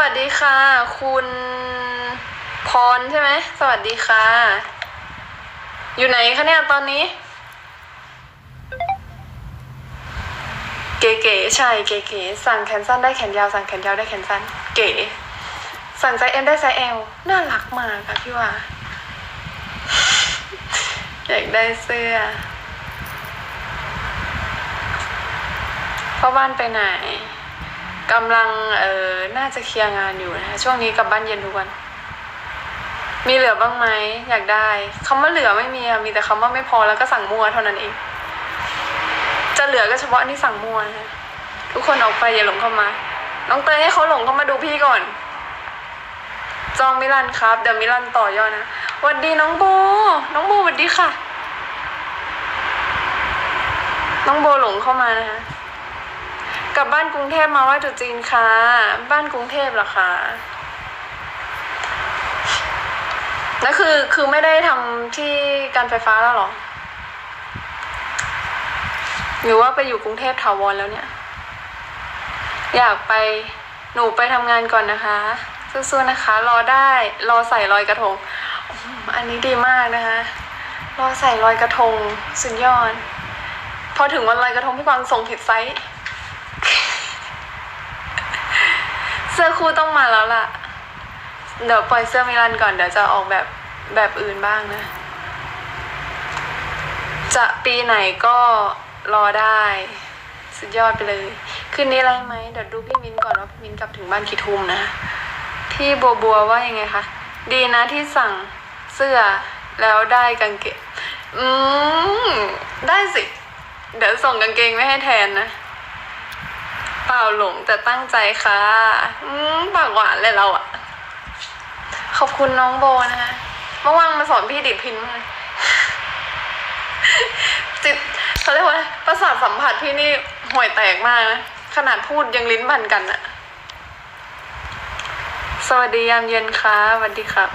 วัสดีค่ะ คุณพรใช่ไหม สวัสดีค่ะ อยู่ไหนคะเนี่ยตอนนี้ เก๋ๆใช่เก๋ๆสั่งแขนสั้นได้แขนยาว สั่งแขนยาวได้แขนสั้น เก๋สั่งไซส์เอ็มได้ไซส์เอลน่ารักมากค่ะพี่ว่าอยากได้เสื้อพ่อบ้านไปไหน กำลังเออน่าจะเคลียร์งานอยู่นะคะช่วงนี้กลับบ้านเย็นทุกวัน มีเหลือบ้างไหมอยากได้คำว่าเหลือไม่มีอะมีแต่คำว่าไม่พอแล้วก็สั่งมั่วเท่านั้นเอง จะเหลือก็เฉพาะนที่สั่งมั่วนะทุกคนออกไปอย่าหลงเข้ามา น้องเตยให้เขาหลงเข้ามาดูพี่ก่อน จองมิลันครับ เดี๋ยวมิลันต่อยอดนะหวัดดีน้องโบน้องโบหวัดดีค่ะ น้องโบหลงเข้ามานะคะ กลับบ้านกรุงเทพมาไหว่าจุจีนค่ะ บ้านกรุงเทพเหรอคะแล้วคือคือไม่ได้ทำที่การไฟฟ้าแล้วหรอ หรือว่าไปอยู่กรุงเทพถาวรแล้วเนี่ย อยากไปหนูไปทำงานก่อนนะคะสู้ๆนะคะ รอได้รอใส่ลอยกระทง อันนี้ดีมากนะคะ รอใส่ลอยกระทงสุดยอด พอถึงวันลอยกระทงพี่กวางส่งผิดไซส์ เสื้อคู่ต้องมาแล้วล่ะ เดี๋ยวปล่อยเสื้อมิลันก่อนเดี๋ยวจะออกแบบแบบอื่นบ้างนะ จะปีไหนก็รอได้ สุดยอดไปเลย คืนนี้ไรไหมเดี๋ยวดูพี่มินก่อนว่าพี่มินกลับถึงบ้านกี่ทุ่มนะ พี่บัวบัวว่ายังไงคะ ดีนะที่สั่งเสื้อแล้วได้กางเกง อืม ได้สิ เดี๋ยวส่งกางเกงไม่ให้แทนนะ เปล่าหลงแต่ตั้งใจค่ะอืมปากหวานเลยเราอะขอบคุณน้องโบนะคะเมื่อวานมาสอนพี่ดิดพินมากจิตเขาเรียกว่าประสาทสัมผัสพี่นี่ห่วยแตกมากนะขนาดพูดยังลิ้นพันกันอะสวัสดียามเย็นค่ะสวัสดีครับ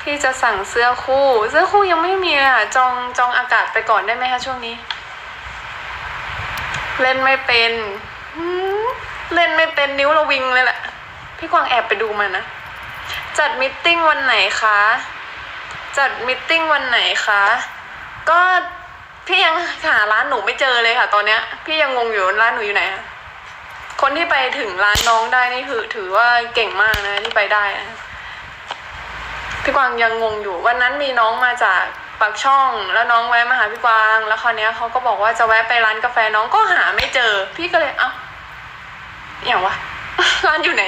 พี่จะสั่งเสื้อคู่ เสื้อคู่ยังไม่มีอะจองจองอากาศไปก่อนได้ไหมคะช่วงนี้ เล่นไม่เป็น่นไม่เป็นนิ้วเราวิงเลยแหละพี่กวางแอบไปดูมานะ จัดมิทติ้งวันไหนคะ จัดมิทติ้งวันไหนคะ ก็พี่ยังหาร้านหนูไม่เจอเลยค่ะ ตอนเนี้ย พี่ยังงงอยู่ร้านหนูอยู่ไหนอะคนที่ไปถึงร้านน้องได้นี่คือ ถือว่าเก่งมากนะที่ไปได้นะพี่กวางยังงงอยู่วันนั้นมีน้องมาจากปากช่องแล้วน้องแวะมาหาพี่กวาง แล้วคราวเนี้ยเขาก็บอกว่าจะแวะไปร้านกาแฟน้องก็หาไม่เจอ พี่ก็เลยเอ้า อย่างวะร้านอยู่ไหน